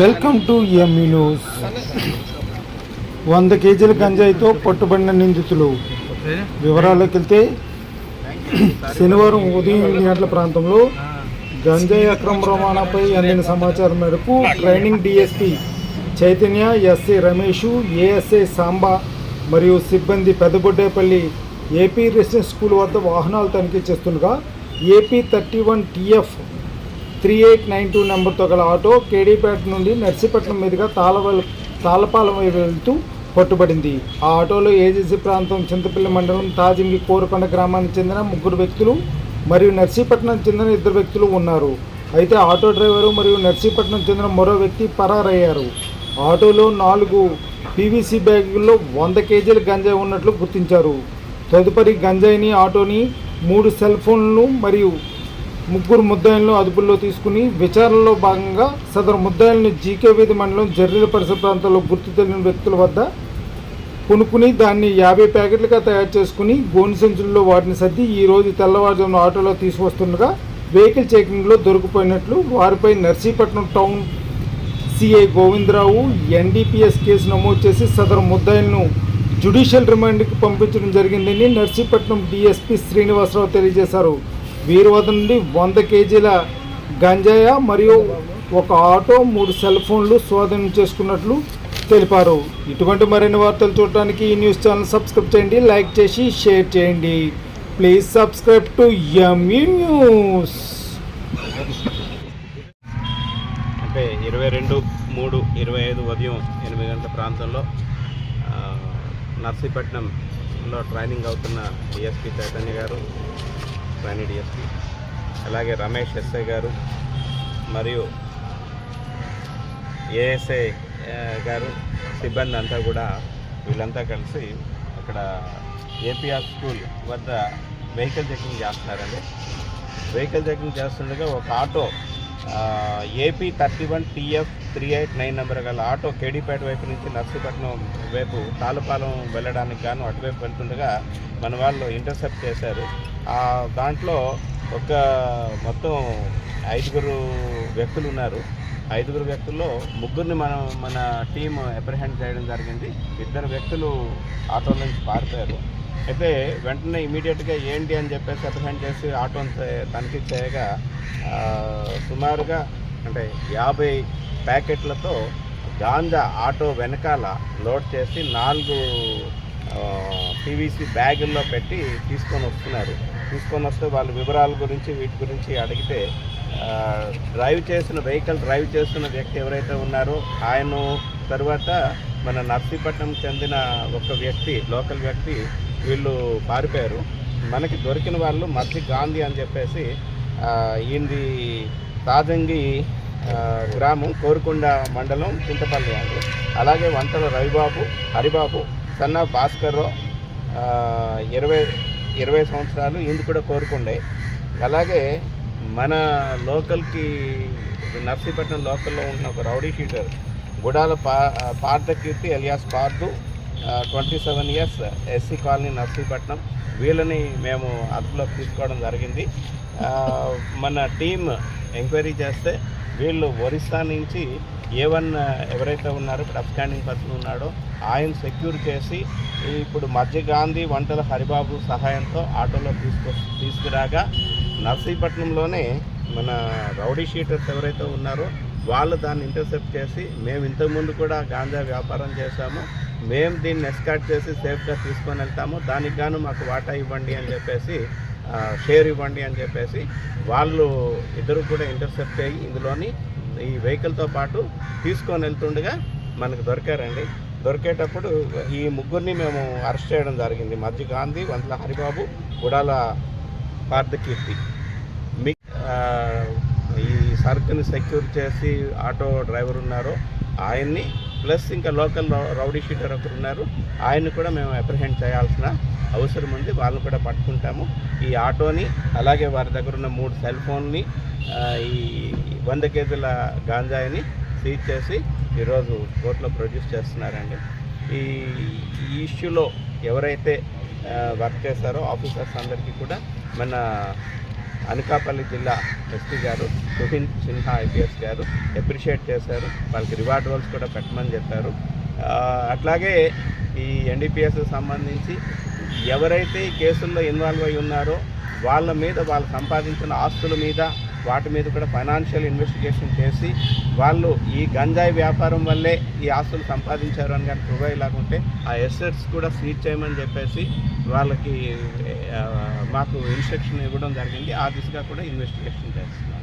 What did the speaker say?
Welcome to ME news. వంద కేజీల గంజాయితో పట్టుబడిన నిందితులు. వివరాల్లోకి వెళ్తే శనివారం ఉదయం ఎనిమిది గంటల ప్రాంతంలో గంజాయి అక్రమ రవాణాపై అందిన సమాచారం మేరకు training DSP Chaitanya SA Ramesh ASI Samba మరియు సిబ్బంది పెద్దబొడ్డేపల్లి ఏపీ రెసిడెన్స్ స్కూల్ వద్ద వాహనాలు తనిఖీ చేస్తుండగా AP thirty one TF three eight nine two నెంబర్తో గల ఆటో కేడీపేట నుండి నర్సీపట్నం మీదుగా తాళవల్ తాళపాలెం వెళ్తూ పట్టుబడింది. ఆ ఆటోలో ఏజెన్సీ ప్రాంతం చింతపల్లి మండలం తాజింగి కోరకొండ గ్రామానికి చెందిన ముగ్గురు వ్యక్తులు మరియు నర్సీపట్నం చెందిన ఇద్దరు వ్యక్తులు ఉన్నారు. అయితే ఆటో డ్రైవరు మరియు నర్సీపట్నం చెందిన మరో వ్యక్తి పరారయ్యారు. ఆటోలో నాలుగు పీవీసీ బ్యాగుల్లో వంద కేజీల గంజాయి ఉన్నట్లు గుర్తించారు. తదుపరి గంజాయిని ఆటోని మూడు సెల్ ఫోన్లు మరియు ముగ్గురు ముద్దాయిలను అదుపులో తీసుకుని విచారణలో భాగంగా సదరు ముద్దాయిలను జీకే వీధి మండలం జర్రీల పరిసర ప్రాంతాల్లో గుర్తు తెలియని వ్యక్తుల వద్ద కొనుక్కుని దాన్ని యాభై ప్యాకెట్లుగా తయారు చేసుకుని గోను సంచుల్లో వాటిని సర్ది ఈరోజు తెల్లవారుజామున ఆటోలో తీసుకొస్తుండగా వెహికల్ చెకింగ్లో దొరికిపోయినట్లు వారిపై Narsipatnam town CI Govindarao NDPS case నమోదు చేసి సదరు ముద్దాయిలను జ్యుడిషియల్ రిమాండ్కి పంపించడం జరిగిందని నర్సీపట్నం డిఎస్పీ శ్రీనివాసరావు తెలియజేశారు. వీరి వద్ద నుండి వంద కేజీల గంజాయ మరియు ఒక ఆటో మూడు సెల్ ఫోన్లు స్వాధీనం చేసుకున్నట్లు తెలిపారు. ఇటువంటి మరిన్ని వార్తలు చూడటానికి ఈ న్యూస్ ఛానల్ సబ్స్క్రైబ్ చేయండి లైక్ చేసి షేర్ చేయండి. Please subscribe to ME news అంటే ఇరవై రెండు మూడు ఇరవై ఐదు ఉదయం ఎనిమిది గంటల ప్రాంతంలో నర్సీపట్నంలో ట్రైనింగ్ అవుతున్న డిఎస్పి చైతన్య గారు ప్లానెడ్ డిఎస్పి అలాగే రమేష్ ఎస్ఐ గారు మరియు ఏఎస్ఐ గారు సిబ్బంది అంతా కూడా వీళ్ళంతా కలిసి అక్కడ ఏపీఆర్ స్కూల్ వద్ద వెహికల్ చెకింగ్ చేస్తున్నారండి వెహికల్ చెకింగ్ చేస్తుండగా ఒక auto AP thirty one TF three eight nine number గల ఆటో కేడీపేట వైపు నుంచి నర్సీపట్నం వైపు తాలుపాలెం వెళ్ళడానికి గాను అటువైపు వెళ్తుండగా మన వాళ్ళు ఇంటర్సెప్ట్ చేశారు. ఆ దాంట్లో ఒక మొత్తం ఐదుగురు వ్యక్తులు ఉన్నారు. ఐదుగురు వ్యక్తుల్లో ముగ్గురిని మనం మన టీం అప్రిహెండ్ చేయడం జరిగింది. ఇద్దరు వ్యక్తులు ఆటో నుంచి పారిపోయారు. అయితే వెంటనే ఇమీడియట్గా ఏంటి అని చెప్పేసి అప్రహెండ్ చేసి ఆటోని తనిఖీ చేయగా సుమారుగా అంటే యాభై ప్యాకెట్లతో గాంజా ఆటో వెనకాల లోడ్ చేసి నాలుగు పీవీసీ బ్యాగుల్లో పెట్టి తీసుకొని వస్తున్నారు. తీసుకొని వస్తే వాళ్ళ వివరాల గురించి వీటి గురించి అడిగితే డ్రైవ్ చేసిన వెహికల్ డ్రైవ్ చేస్తున్న వ్యక్తి ఎవరైతే ఉన్నారో ఆయన తర్వాత మన నర్సీపట్నం చెందిన ఒక వ్యక్తి లోకల్ వ్యక్తి వీళ్ళు పారిపోయారు. మనకి దొరికిన వాళ్ళు మధ్య గాంధీ అని చెప్పేసి ఈ ఈయనది తాజంగి గ్రామం కోరుకొండ మండలం చింతపల్లి అండి. అలాగే వంతల రవిబాబు హరిబాబు సన్న భాస్కర్రావు ఇరవై ఇరవై సంవత్సరాలు ఇందు కూడా కోరుకుండే. అలాగే మన లోకల్కి నర్సీపట్నం లోకల్లో ఉన్న ఒక రౌడీ షీటర్ గుడాల పా Parthakeerthi alias alias Pardhu twenty seven years SC colony Narsipatnam. వీళ్ళని మేము అదుపులోకి తీసుకోవడం జరిగింది. మన టీం ఎంక్వైరీ చేస్తే వీళ్ళు ఒరిస్సా నుంచి ఏ వన్ ఎవరైతే ఉన్నారో ఇప్పుడు అప్స్టాండింగ్ పర్సన్ ఉన్నాడో ఆయన సెక్యూర్ చేసి ఇప్పుడు మధ్య గాంధీ వంటల హరిబాబు సహాయంతో ఆటోలో తీసుకొ తీసుకురాగా నర్సీపట్నంలోనే మన రౌడీ షీటర్స్ ఎవరైతే ఉన్నారో వాళ్ళు దాన్ని ఇంటర్సెప్ట్ చేసి మేము ఇంతకుముందు కూడా గాంజా వ్యాపారం చేశాము. మేము దీన్ని ఎస్కాట్ చేసి సేఫ్గా తీసుకొని వెళ్తాము. దానికి గాను మాకు వాటా ఇవ్వండి అని చెప్పేసి షేర్ ఇవ్వండి అని చెప్పేసి వాళ్ళు ఇద్దరు కూడా ఇంటర్సెప్ట్ అయ్యి ఇందులోని ఈ వెహికల్తో పాటు తీసుకొని వెళ్తుండగా మనకు దొరికారండి. దొరికేటప్పుడు ఈ ముగ్గురిని మేము అరెస్ట్ చేయడం జరిగింది. మధ్య గాంధీ వంతల హరిబాబు గుడాల పార్థకీర్తి. మీ ఈ సరుకుని సెక్యూర్ చేసి ఆటో డ్రైవర్ ఉన్నారో ఆయన్ని ప్లస్ ఇంకా లోకల్ రౌడీ షీటర్ ఒకరు ఉన్నారు. ఆయన్ని కూడా మేము అప్రిహెండ్ చేయాల్సిన అవసరం ఉంది. వాళ్ళని కూడా పట్టుకుంటాము. ఈ ఆటోని అలాగే వారి దగ్గర ఉన్న మూడు సెల్ ఫోన్ని ఈ వంద కేజీల గాంజాయిని సీజ్ చేసి ఈరోజు కోర్టులో ప్రొడ్యూస్ చేస్తున్నారండి. ఈ ఈ ఇష్యూలో ఎవరైతే వర్క్ చేస్తారో ఆఫీసర్స్ అందరికీ కూడా మన అనకాపల్లి జిల్లా ఎస్పీ గారు తుహిన్ సిన్హా ఐపీఎస్ గారు అప్రిషియేట్ చేశారు. వాళ్ళకి రివార్డ్ రోల్స్ కూడా పెట్టమని చెప్పారు. అట్లాగే ఈ ఎన్డీపీఎస్ సంబంధించి ఎవరైతే ఈ కేసుల్లో ఇన్వాల్వ్ అయి ఉన్నారో వాళ్ళ మీద వాళ్ళు సంపాదించిన ఆస్తుల మీద వాటి మీద కూడా ఫైనాన్షియల్ ఇన్వెస్టిగేషన్ చేసి వాళ్ళు ఈ గంజాయి వ్యాపారం వల్లే ఈ ఆస్తులు సంపాదించారు అని కానీ ప్రూవ్ అయ్యేలాగుంటే ఆ ఎసెట్స్ కూడా సీజ్ చేయమని చెప్పేసి వాళ్ళకి మాకు ఇన్స్ట్రక్షన్ ఇవ్వడం జరిగింది. ఆ దిశగా కూడా ఇన్వెస్టిగేషన్ చేస్తున్నాం.